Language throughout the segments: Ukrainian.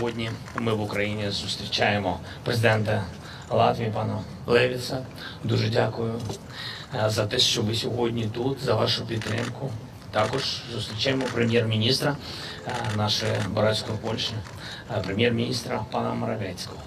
Сьогодні ми в Україні зустрічаємо президента Латвії, пана Левіса. Дуже дякую е, за те, що ви сьогодні тут, за вашу підтримку. Також зустрічаємо прем'єр-міністра е, нашої братської Польщі, е, прем'єр-міністра пана Моровецького.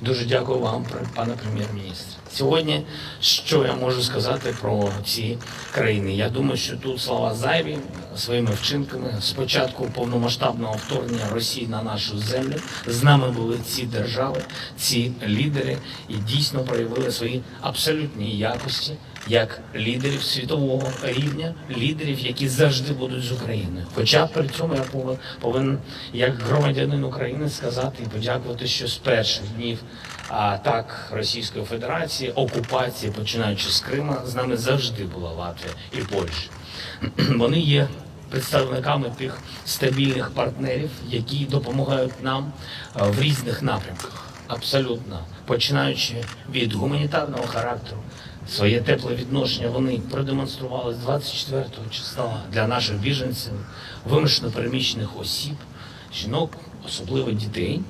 Дуже дякую вам, пане прем'єр-міністр. Сьогодні що я можу сказати про ці країни? Я думаю, що тут слова зайві своїми вчинками. Спочатку повномасштабного вторгнення Росії на нашу землю з нами були ці держави, ці лідери, і дійсно проявили свої абсолютні якості як лідерів світового рівня, лідерів, які завжди будуть з Україною. Хоча при цьому я повинен, як громадянин України сказати і подякувати, що з перших днів атак Російської Федерації, окупації, починаючи з Крима, з нами завжди була Латвія і Польща. Вони є представниками тих стабільних партнерів, які допомагають нам в різних напрямках. Абсолютно починаючи від гуманітарного характеру, своє тепле відношення вони продемонстрували з 24 числа для наших біженців, вимушено переміщених осіб, жінок, особливо дітей.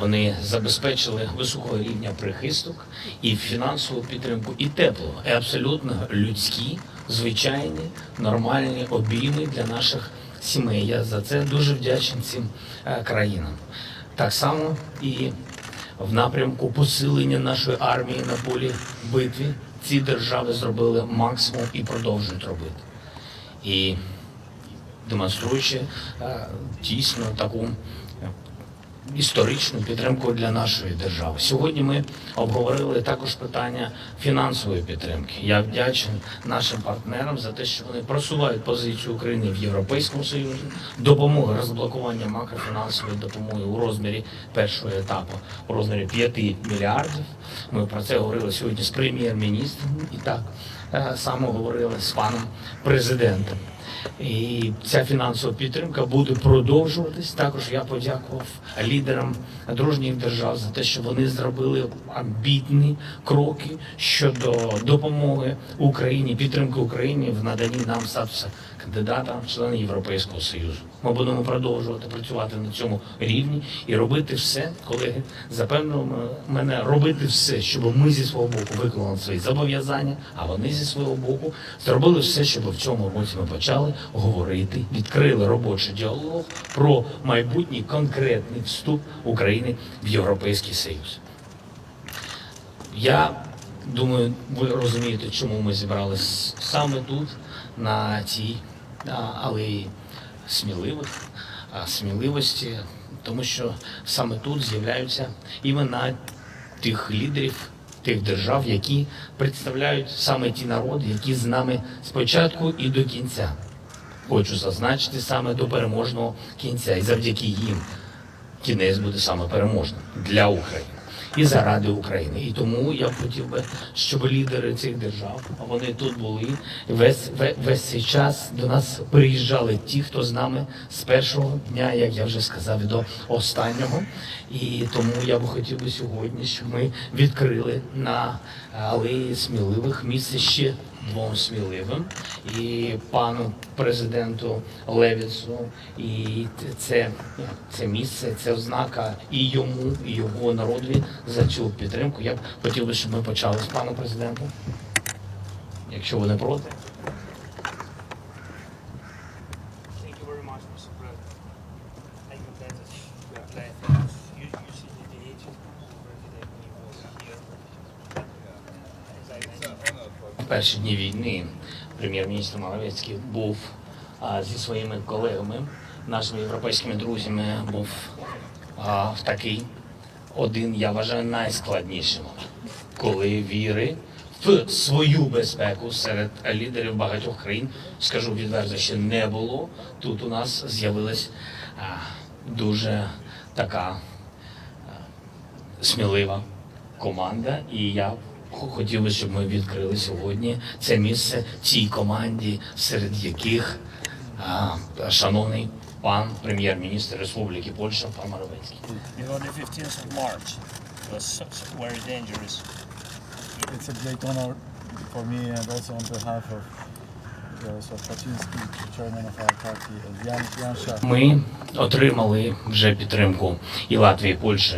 Вони забезпечили високого рівня прихисток і фінансову підтримку, і тепло, і абсолютно людські, звичайні, нормальні обійми для наших сімей. Я за це дуже вдячний цим е, країнам. Так само і в напрямку посилення нашої армії на полі битві ці держави зробили максимум і продовжують робити. І демонструючи е, дійсно таку історичну підтримку для нашої держави. Сьогодні ми обговорили також питання фінансової підтримки. Я вдячний нашим партнерам за те, що вони просувають позицію України в Європейському Союзі, допомоги розблокування макрофінансової допомоги у розмірі першого етапу у розмірі 5 мільярдів. Ми про це говорили сьогодні з прем'єр-міністром і так е, само говорили з паном президентом. І ця фінансова підтримка буде продовжуватись. Також я подякував лідерам дружніх держав за те, що вони зробили амбітні кроки щодо допомоги Україні, підтримки Україні в наданні нам статусу кандидата в члени Європейського Союзу. Ми будемо продовжувати працювати на цьому рівні і робити все, колеги, запевнили мене робити все, щоб ми зі свого боку виконали свої зобов'язання, а вони зі свого боку зробили все, щоб в цьому році ми почали говорити, відкрили робочий діалог про майбутній конкретний вступ України в Європейський Союз. Я думаю, ви розумієте, чому ми зібрались саме тут, на цій а, алеї сміливих, сміливості, тому що саме тут з'являються імена тих лідерів, тих держав, які представляють саме ті народи, які з нами спочатку і до кінця. Хочу зазначити саме до переможного кінця, і завдяки їм кінець буде саме переможним для України і заради України. І тому я б хотів би, щоб лідери цих держав, а вони тут були, весь, весь цей час до нас приїжджали ті, хто з нами з першого дня, як я вже сказав, до останнього. І тому я б хотів би сьогодні, щоб ми відкрили на алеї сміливих місце ще двом сміливим і пану президенту Левіцу. І це, це місце, це ознака і йому, і його народові за цю підтримку. Я б хотів би, щоб ми почали з паном президентом, якщо ви не проти. Перші дні війни прем'єр-міністр Моровецький був а, зі своїми колегами, нашими європейськими друзями, був а, в такий один, я вважаю, найскладніший момент, коли віри в свою безпеку серед лідерів багатьох країн, скажу відверто, ще не було. Тут у нас з'явилась дуже така смілива команда, і я х- хотів щоб ми відкрили сьогодні це місце цій команді, серед яких а, шановний пан прем'єр-міністр Республіки Польща, пан Моровецький. you know, the 15th of March was so, so very dangerous. It's a great honor for me and also on behalf of. Ми отримали вже підтримку і Латвії, і Польщі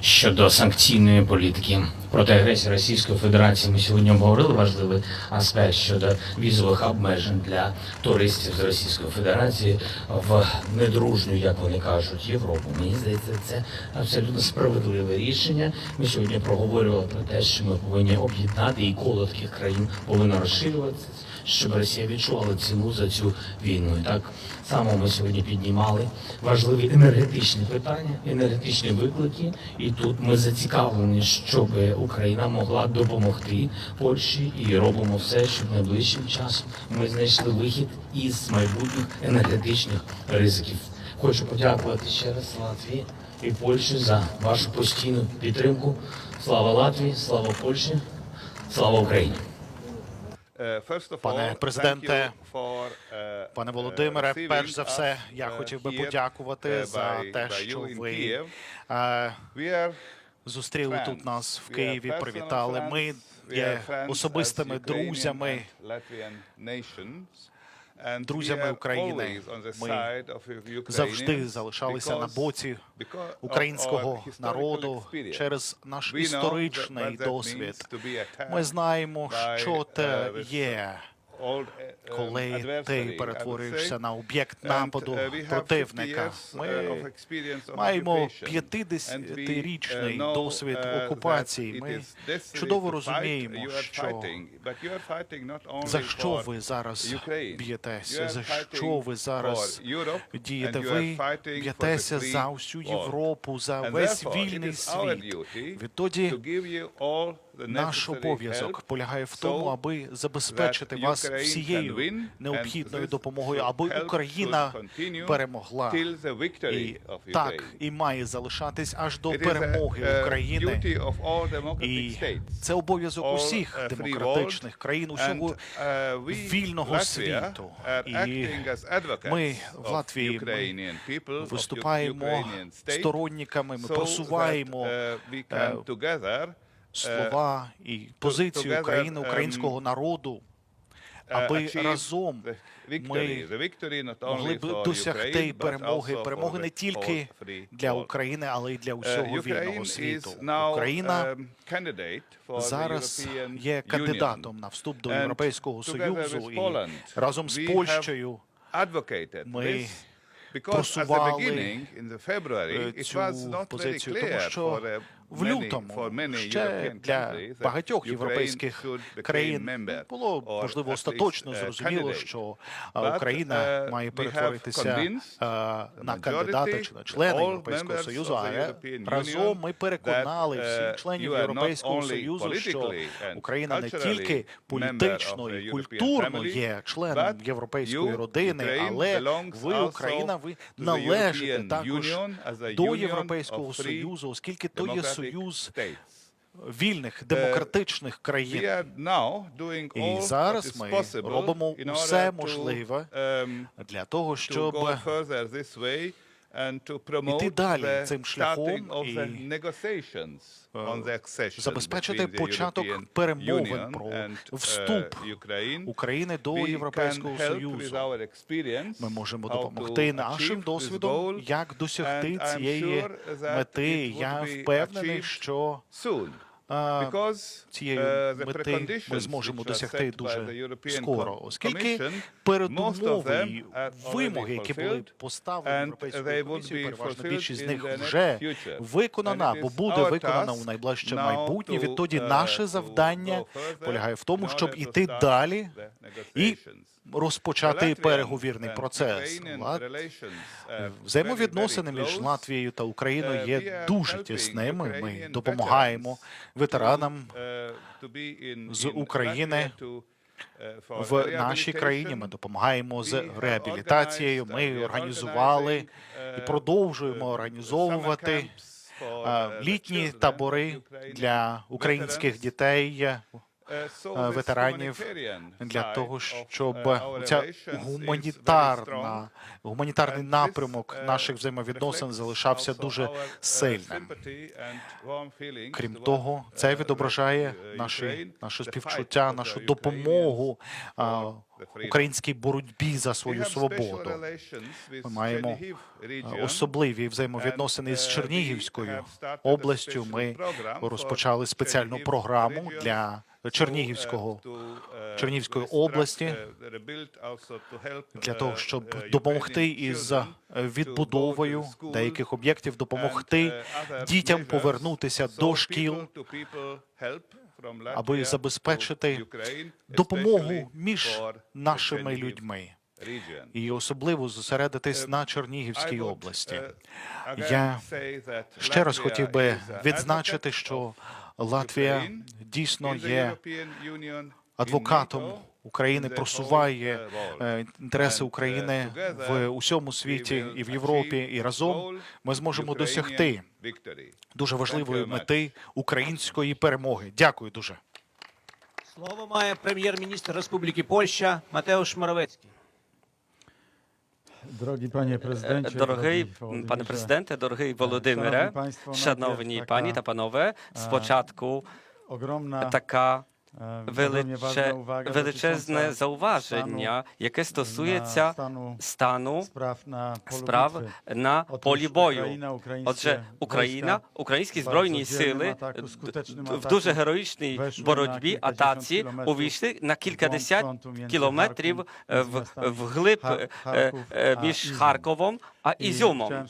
щодо санкційної політики проти агресії Російської Федерації. Ми сьогодні обговорили важливий аспект щодо візових обмежень для туристів з Російської Федерації в недружню, як вони кажуть, Європу. Мені здається, це абсолютно справедливе рішення. Ми сьогодні проговорювали про те, що ми повинні об'єднати і коло таких країн повинно розширюватися щоб Росія відчувала ціну за цю війну. І так само ми сьогодні піднімали важливі енергетичні питання, енергетичні виклики. І тут ми зацікавлені, щоб Україна могла допомогти Польщі, і робимо все, щоб найближчим часом ми знайшли вихід із майбутніх енергетичних ризиків. Хочу подякувати ще раз Латвії і Польщі за вашу постійну підтримку. Слава Латвії, слава Польщі, слава Україні! Пане президенте, пане Володимире, перш за все, я хотів би подякувати за те, що ви е, зустріли тут нас в Києві, привітали. Ми є особистими друзями, друзями України. Ми завжди залишалися на боці українського народу через наш історичний досвід. Ми знаємо, що те є, коли ти перетворюєшся на об'єкт нападу противника. Ми маємо 50-річний досвід окупації. Ми чудово розуміємо, що за що ви зараз б'єтеся, за що ви зараз дієте. Ви б'єтеся за всю Європу, за весь вільний світ. Відтоді наш обов'язок полягає в тому, аби забезпечити вас всією необхідною допомогою, аби Україна перемогла. І так і має залишатись аж до перемоги України. І це обов'язок усіх демократичних країн, усього вільного світу. І ми в Латвії ми виступаємо сторонниками, ми просуваємо е, слова і позицію України, українського народу, аби разом ми могли б досягти перемоги, перемоги не тільки для України, але й для усього вільного світу. Україна зараз є кандидатом на вступ до Європейського союзу і разом з Польщею ми просували е, цю позицію, тому що в лютому ще для багатьох європейських країн було можливо остаточно зрозуміло, що Україна має перетворитися на кандидата чи на члена Європейського союзу. А разом ми переконали всіх членів Європейського союзу, що Україна не тільки політично і культурно є членом європейської родини, але ви, Україна, ви належите також до Європейського союзу, оскільки то є союз вільних демократичних країн. І зараз ми робимо усе можливе для того, щоб іти далі цим шляхом і забезпечити початок перемовин про вступ України до Європейського союзу. Ми можемо допомогти нашим досвідом, як досягти цієї мети. Я впевнений, що цієї мети ми зможемо досягти дуже скоро, оскільки передумови і вимоги, які були поставлені Європейською комісією, переважна більшість з них вже виконана або буде виконана у найближче майбутнє. Відтоді наше завдання полягає в тому, щоб іти далі і розпочати переговірний процес. Лат- Взаємовідносини між Латвією та Україною є дуже тісними. Ми допомагаємо ветеранам з України в нашій країні. Ми допомагаємо з реабілітацією. Ми організували і продовжуємо організовувати літні табори для українських дітей. Ветеранів для того, щоб ця гуманітарна гуманітарний напрямок наших взаємовідносин залишався дуже сильним. Крім того, це відображає наші наше співчуття, нашу допомогу українській боротьбі за свою свободу. Ми маємо е, особливі взаємовідносини з Чернігівською областю. Ми розпочали спеціальну програму для Чернігівського Чернігівської області для того, щоб допомогти із е, відбудовою деяких об'єктів, допомогти дітям повернутися до шкіл, аби забезпечити допомогу між нашими людьми і особливо зосередитись на Чернігівській області. Я ще раз хотів би відзначити, що Латвія дійсно є адвокатом України, просуває е, інтереси України в усьому світі і в Європі, і разом ми зможемо досягти дуже важливої мети української перемоги. Дякую дуже. Слово має прем'єр-міністр Республіки Польща Матеуш Моровецький. Drogi panie prezydencie, Дорогий drogi Wołodymyrze, пане президенте, дорогий Володимире, Шановні панство, шановні найпierw пані taka, та панове, спочатку ogromna, така e, ogromnie величе, ważna величезне зауваження, яке стосується стану справ на полі бою. Отже, Україна, українські збройні сили в дуже героїчній боротьбі атаці увійшли на кількадесят кілометрів е, в, вглиб Хар- е, е, між Харковом а Ізюмом.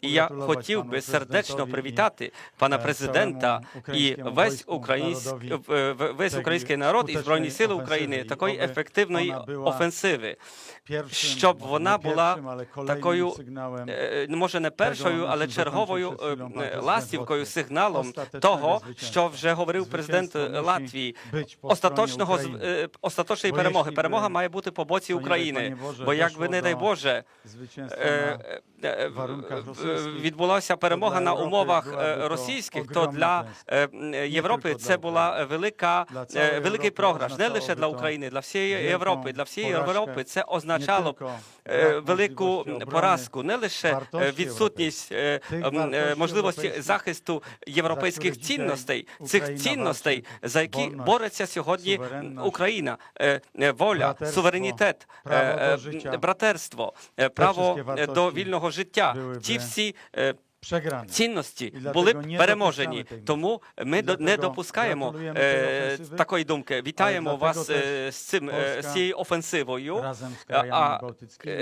І я хотів би сердечно привітати пана е, президента і весь український народові весь український народ і збройні сили України такої ефективної офенсиви, щоб вона була такою Е, може не першою, але черговою е, ластівкою, сигналом того, що вже говорив президент Латвії. Остаточного е, остаточної перемоги. Перемога має бути по боці України. Бо як дошло би не дай Боже, Е, е, відбулася перемога на умовах е, російських, то для Європи це була велика великий програш, не лише для України, для всієї Європи. Для всієї Європи це означало е, велику поразку, не лише відсутність можливості захисту європейських цінностей, цих цінностей, за які бореться сьогодні Україна, воля, суверенітет, братерство, право до вільного життя. byłyby Ті всі е. Цінності були б переможені. Тому ми не допускаємо е, такої думки. Вітаємо вас е, з цим е, з цією офенсивою. А,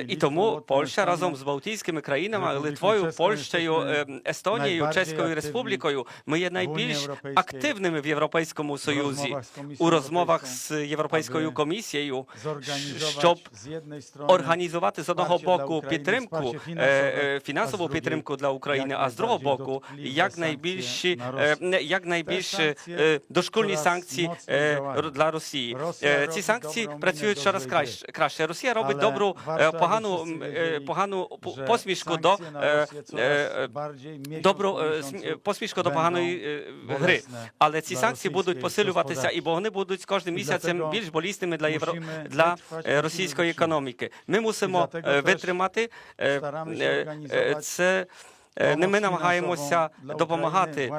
і тому Польща разом з Балтійськими країнами, Литвою, Польщею, е, Естонією, Чеською Республікою. Ми є найбільш активними в Європейському Союзі у розмовах з Європейською комісією, щоб організувати з одного боку підтримку, фінансову підтримку для України, а з другого боку, dotkliwe якнайбільші, sankcje на е, не- якнайбільш санкції е, дошкульні санкції е, для Росії. Ці санкції працюють міну, щораз краще. Росія робить добру, погану, погану посмішку до добру посмішку до поганої гри. Але ці санкції будуть посилюватися, і бо вони будуть з кожним місяцем більш болісними для євро для російської економіки. Ми мусимо витримати це. Е, Не ми намагаємося допомагати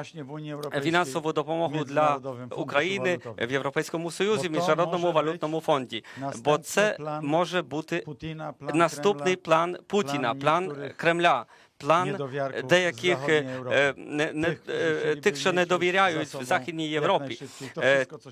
фінансову допомогу для України в Європейському Союзі, в міжнародному валютному фонді. Бо це може бути наступний план Путіна, план Кремля. План деяких е, е, не, не, Тих, е, тих, що не довіряють в Західній Європі.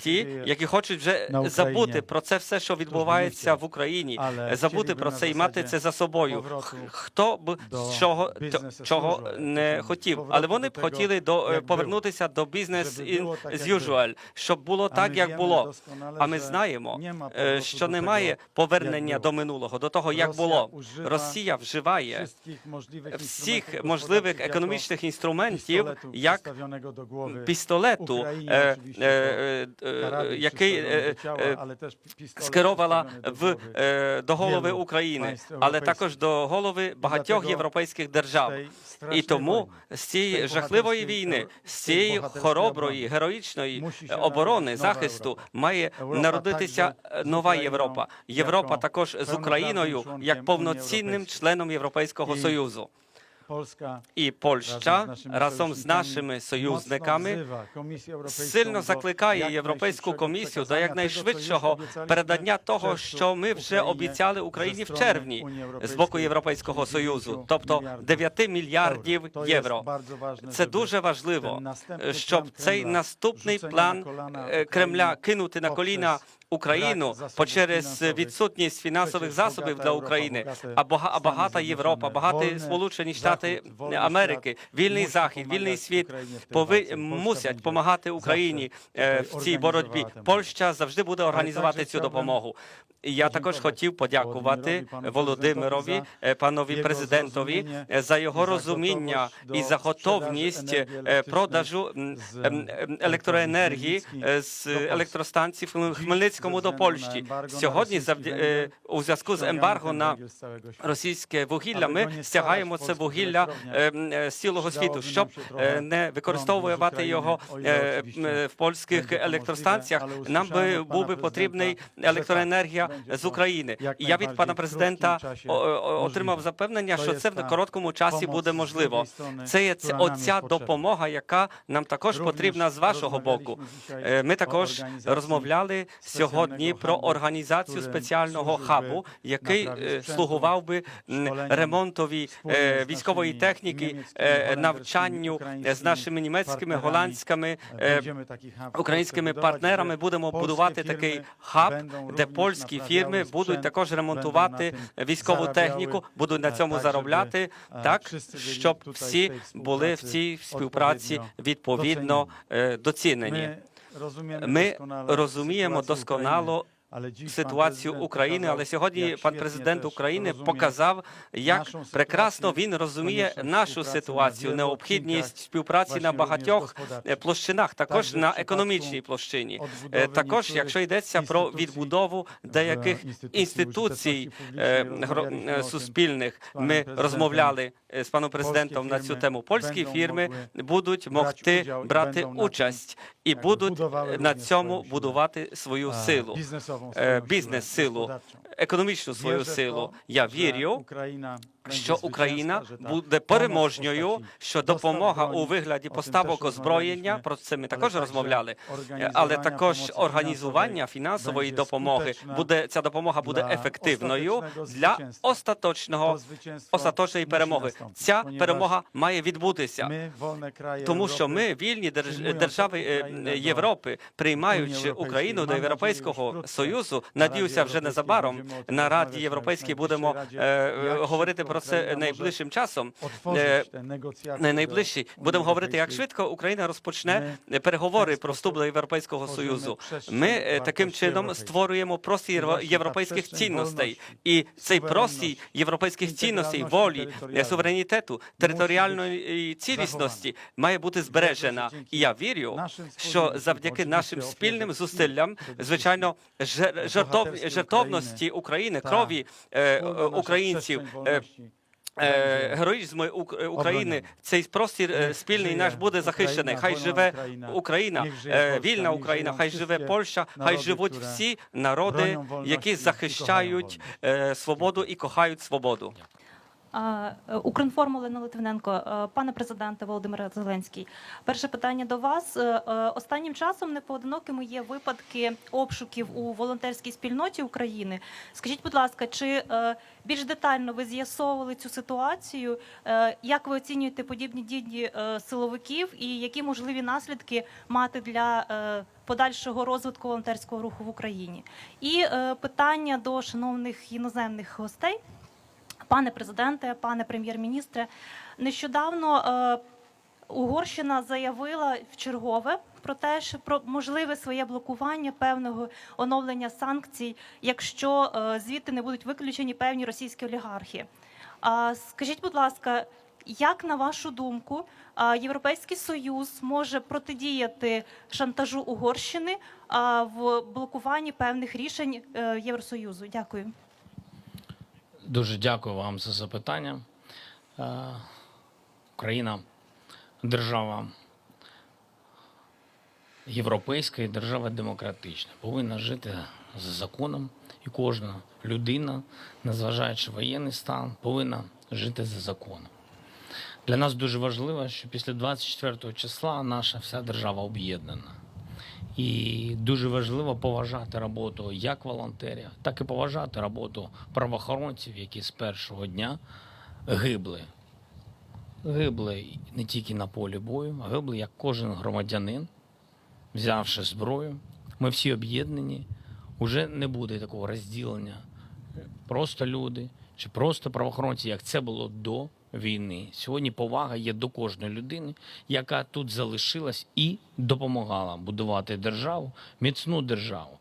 Ті, які хочуть вже забути про це все, що відбувається в Україні, забути про це і мати це за собою. Хто б чого чого не Тобто хотів, але вони б хотіли до повернутися до бізнес as usual, щоб було так, як було. А ми знаємо, що немає повернення до минулого, до того, як було. Росія вживає możliwych всіх можливих економічних інструментів як пістолету, е, е, е, який е, е, скеровала в е, до голови України, але також до голови багатьох європейських держав. І тому з цієї жахливої війни, з цієї хороброї, героїчної оборони, захисту має народитися нова Європа. Європа також з Україною як повноцінним членом Європейського Союзу. І Польща разом з нашими союзниками сильно закликає Європейську комісію до якнайшвидшого передання того, що ми вже обіцяли Україні в червні з боку Європейського союзу, тобто 9 мільярдів євро. Це дуже важливо, щоб цей наступний план Кремля кинути на коліна Україну по через відсутність фінансових засобів для України, а багата Європа, багаті Сполучені Штати Америки, вільний захід, вільний світ пови мусять допомагати Україні е, в цій боротьбі. Польща завжди буде організувати цю допомогу. Я також хотів подякувати Володимирові, е, панові президентові, за його розуміння і за готовність е, продажу ем, ем, електроенергії з електростанцій в Хмельницькому до Польщі. Сьогодні, е, у зв'язку з ембарго на російське вугілля, ми стягаємо це вугілля е, м, е, з цілого світу, щоб е, не використовувати його в польських електростанціях. Нам би був би потрібний електроенергія з України. І я від пана президента отримав запевнення, що це в короткому часі буде можливо. Це є ця- оця допомога, яка нам також потрібна з вашого боку. Ми також розмовляли сьогодні про організацію спеціального хабу, який е, слугував би ремонтові е, військової техніки, е, навчанню з нашими німецькими, голландськими. Українськими партнерами будемо будувати такий хаб, де польські фірми будуть також ремонтувати військову техніку, будуть на цьому заробляти, так щоб всі були в цій співпраці відповідно доцінені. Ми розуміємо досконало ситуацію України, але сьогодні пан президент України показав, як прекрасно він розуміє нашу ситуацію, необхідність співпраці на багатьох е, площинах, також на економічній площині. Е, Також, якщо йдеться про відбудову деяких інституцій е, суспільних, ми розмовляли з паном президентом на цю тему. Польські фірми будуть могти брати участь і будуть на цьому будувати свою силу е, бізнес-силу, економічну свою силу. Я вірю, що Україна буде переможньою, що допомога у вигляді поставок озброєння, про це ми також розмовляли, але також організування фінансової допомоги буде ця допомога буде ефективною для остаточного остаточної перемоги. Ця перемога має відбутися. Тому що ми вільні держ- держави е, Європи, приймаючи Україну до Європейського союзу, надіюся, вже незабаром на Раді Європейській будемо е, говорити про це найближчим часом. Е, найближчі будемо говорити, як швидко Україна розпочне переговори про вступ до Європейського союзу. Ми е, таким чином створюємо простір європейських цінностей, і цей простір європейських цінностей, волі, суверенітету, територіальної цілісності має бути збережена. І я вірю, що завдяки нашим спільним зусиллям, звичайно, жер- жертов- жертовності України, крові е, українців. Е, Героїзму Ук- е, України. Цей простір е, спільний наш буде захищений. Хай живе Україна, е, вільна Україна, хай живе Польща, хай живуть всі народи, які захищають свободу і кохають свободу. Е, Укрінформ Олена Литвиненко, Е, пане президенте Володимир Зеленський. Перше питання до вас. Е, Останнім часом непоодинокими є випадки обшуків у волонтерській спільноті України. Скажіть, будь ласка, чи більш детально ви з'ясовували цю ситуацію? Як ви оцінюєте подібні дії силовиків і які можливі наслідки мати для подальшого розвитку волонтерського руху в Україні? І питання до шановних іноземних гостей. Пане президенте, пане прем'єр-міністре, нещодавно е, Угорщина заявила в чергове про те, що про можливе своє блокування певного оновлення санкцій, якщо е, звідти не будуть виключені певні російські олігархи. А скажіть, будь ласка, як на вашу думку, Європейський Союз може протидіяти шантажу Угорщини в блокуванні певних рішень е, Євросоюзу? Дякую. Дуже дякую вам за запитання. Е, Україна держава європейська і держава демократична. Повинна жити за законом, і кожна людина, незважаючи воєнний стан, повинна жити за законом. Для нас дуже важливо, що після 24 числа наша вся держава об'єднана. І дуже важливо поважати роботу як волонтерів, так і поважати роботу правоохоронців, які з першого дня гибли. Гибли не тільки на полі бою, а гибли як кожен громадянин, взявши зброю. Ми всі об'єднані. Уже не буде такого розділення. Просто люди чи просто правоохоронці, як це було до війни. Сьогодні повага є до кожної людини, яка тут залишилась і допомагала будувати державу, міцну державу.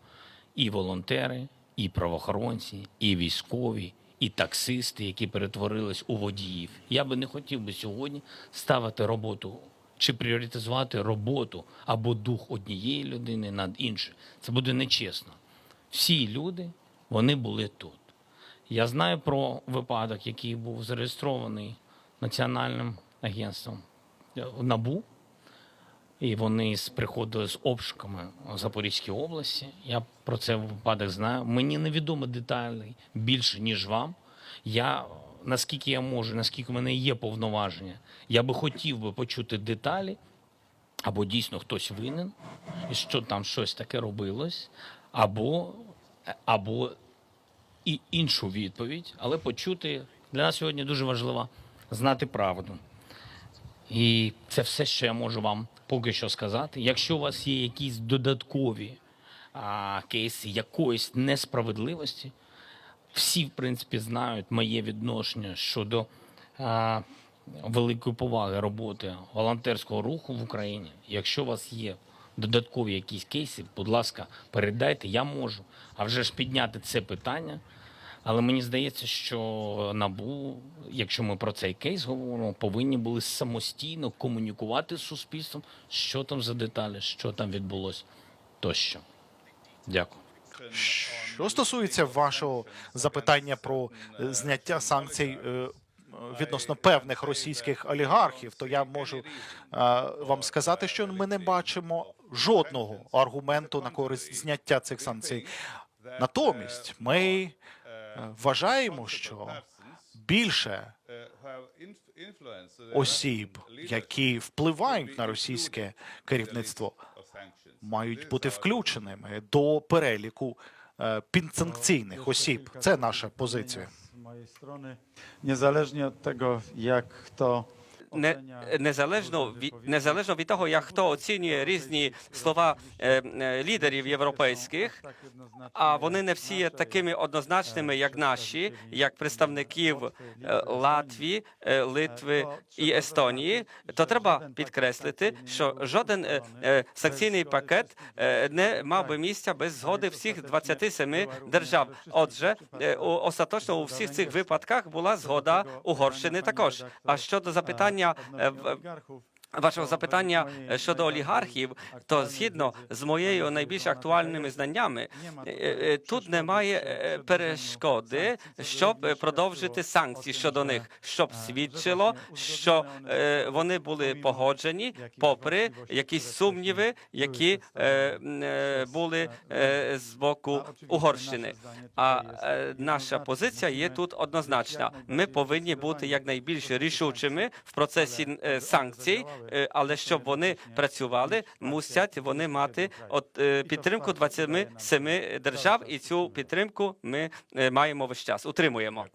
І волонтери, і правоохоронці, і військові, і таксисти, які перетворились у водіїв. Я би не хотів би сьогодні ставити роботу чи пріоритизувати роботу або дух однієї людини над іншою. Це буде нечесно. Всі люди вони були тут. Я знаю про випадок, який був зареєстрований Національним агентством НАБУ. І вони приходили з обшуками в Запорізькій області. Я про це випадок знаю. Мені невідомо деталі більше, ніж вам. Я наскільки я можу, наскільки в мене є повноваження, я би хотів би почути деталі, або дійсно хтось винен, і що там щось таке робилось, або, або і іншу відповідь, але почути для нас сьогодні дуже важливо знати правду. І це все, що я можу вам поки що сказати. Якщо у вас є якісь додаткові а, кейси якоїсь несправедливості, всі, в принципі, знають моє відношення щодо а, великої поваги роботи волонтерського руху в Україні. Якщо у вас є додаткові якісь кейси, будь ласка, передайте, я можу. А вже ж підняти це питання. Але мені здається, що набу, якщо ми про цей кейс говоримо, повинні були самостійно комунікувати з суспільством, що там за деталі, що там відбулося тощо. Дякую. Що стосується вашого запитання про е, зняття санкцій е, відносно певних російських олігархів, то я можу е, вам сказати, що ми не бачимо жодного аргументу на користь зняття цих санкцій. Натомість ми вважаємо, що більше осіб, які впливають на російське керівництво, мають бути включеними до переліку е, підсанкційних осіб. Це наша позиція. З моєї сторони, незалежно від того, як ocenia незалежно, від, незалежно від того, як хто оцінює різні слова е, е, лідерів європейських, а вони не всі є такими однозначними, як наші, як представників е, Латвії, е, Литви і Естонії, то треба підкреслити, що жоден е, е, санкційний пакет е, не мав би місця без згоди всіх 27 держав. Отже, е, остаточно у всіх цих випадках була згода Угорщини також. А щодо запитання е, в- oligarchów, Вашого запитання щодо олігархів, то згідно з моєю найбільш актуальними знаннями, тут немає перешкоди, щоб продовжити санкції щодо них, щоб свідчило, що е, вони були погоджені, попри якісь сумніви, які е, е, були з боку Угорщини. А наша позиція є тут однозначна. Ми повинні бути якнайбільш рішучими в процесі санкцій, але щоб вони працювали, мусять вони мати от е, підтримку 27 держав, і цю підтримку ми е, маємо весь час. Утримуємо.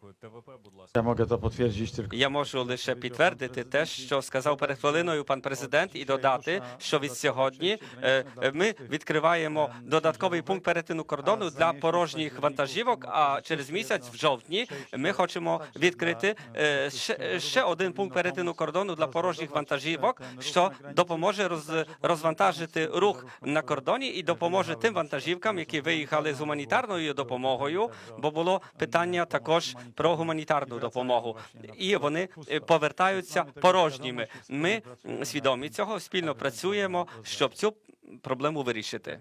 Ja mogę to potwierdzić tylko. Я можу лише підтвердити те, що сказав перед хвилиною пан президент, і додати, що від сьогодні е, ми відкриваємо додатковий пункт перетину кордону для порожніх вантажівок. А через місяць, в жовтні, ми хочемо відкрити е, ще, ще один пункт перетину кордону для порожніх вантажівок, що допоможе роз, розвантажити рух на кордоні і допоможе тим вантажівкам, які виїхали з гуманітарною допомогою, бо було питання також про гуманітарну допомогу, і вони е, повертаються порожніми. Ми свідомі цього спільно працюємо, щоб цю проблему вирішити.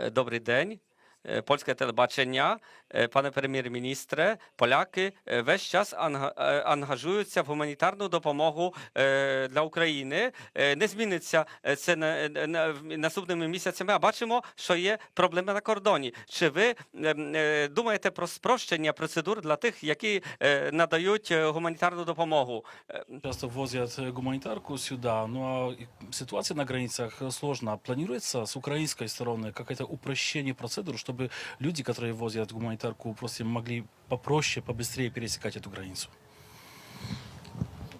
Е, Добрий день. Е, Польське телебачення е, пане прем'єр-міністре, поляки е, весь час анга- е, ангажуються в гуманітарну допомогу е, для України. Е, Не зміниться е, це на- на- в наступними місяцями. А бачимо, що є проблеми на кордоні. Чи ви ем, е, думаєте про спрощення процедур для тих, які е, надають е, гуманітарну допомогу? Е, Часто возят э, гуманитарку сюда, ну а и ситуация на границах э, сложна. Планируется с украинской стороны какое-то упрощение процедур, чтобы люди, которые возят гуманитарку, просто могли попроще, побыстрее пересекать эту границу?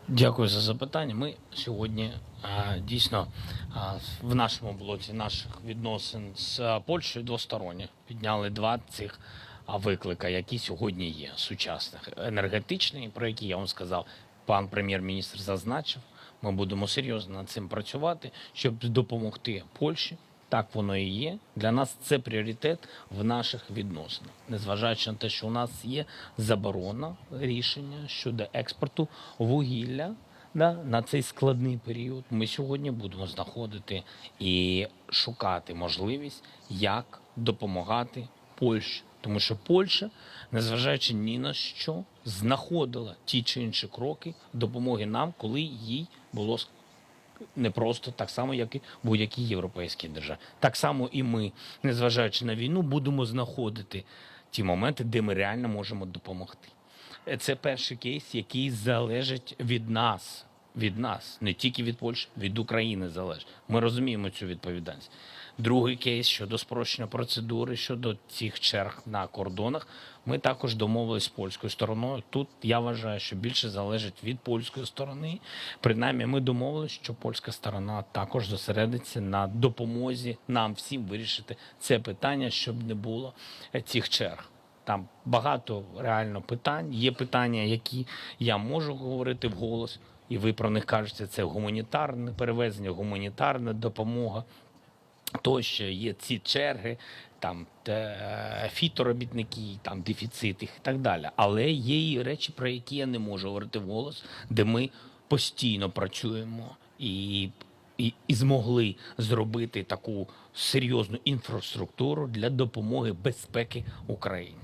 Дякую за запитання. Ми сьогодні а, дійсно а, в нашому блоці наших відносин з а, Польщею двосторонніх підняли два цих а, виклика, які сьогодні є сучасних. Енергетичний, про який я вам сказав, пан прем'єр-міністр зазначив. Ми будемо серйозно над цим працювати, щоб допомогти Польщі. так воно і є. Для нас це пріоритет в наших відносинах, незважаючи на те, що у нас є заборона рішення щодо експорту вугілля да, на цей складний період. Ми сьогодні будемо знаходити і шукати можливість, як допомагати Польщі. Тому що Польща, незважаючи ні на що, знаходила ті чи інші кроки допомоги нам, коли їй було ск- не просто так само, як і будь-які європейські державі. Так само і ми, незважаючи на війну, будемо знаходити ті моменти, де ми реально можемо допомогти. Це перший кейс, який залежить від нас. Від нас, не тільки від Польщі, від України залежить. Ми розуміємо цю відповідальність. Другий кейс щодо спрощення процедури, щодо цих черг на кордонах. Ми також домовились з польською стороною. Тут я вважаю, що більше залежить від польської сторони. Принаймні, ми домовились, що польська сторона також зосередиться на допомозі нам всім вирішити це питання, щоб не було цих черг. Там багато реально питань. Є питання, які я можу говорити вголос, і ви про них кажете. Це гуманітарне перевезення, гуманітарна допомога. Тощо є ці черги, там те, фіторобітники, там дефіцит їх і так далі. Але є і речі, про які я не можу говорити вголос, де ми постійно працюємо і, і, і змогли зробити таку серйозну інфраструктуру для допомоги безпеки Україні.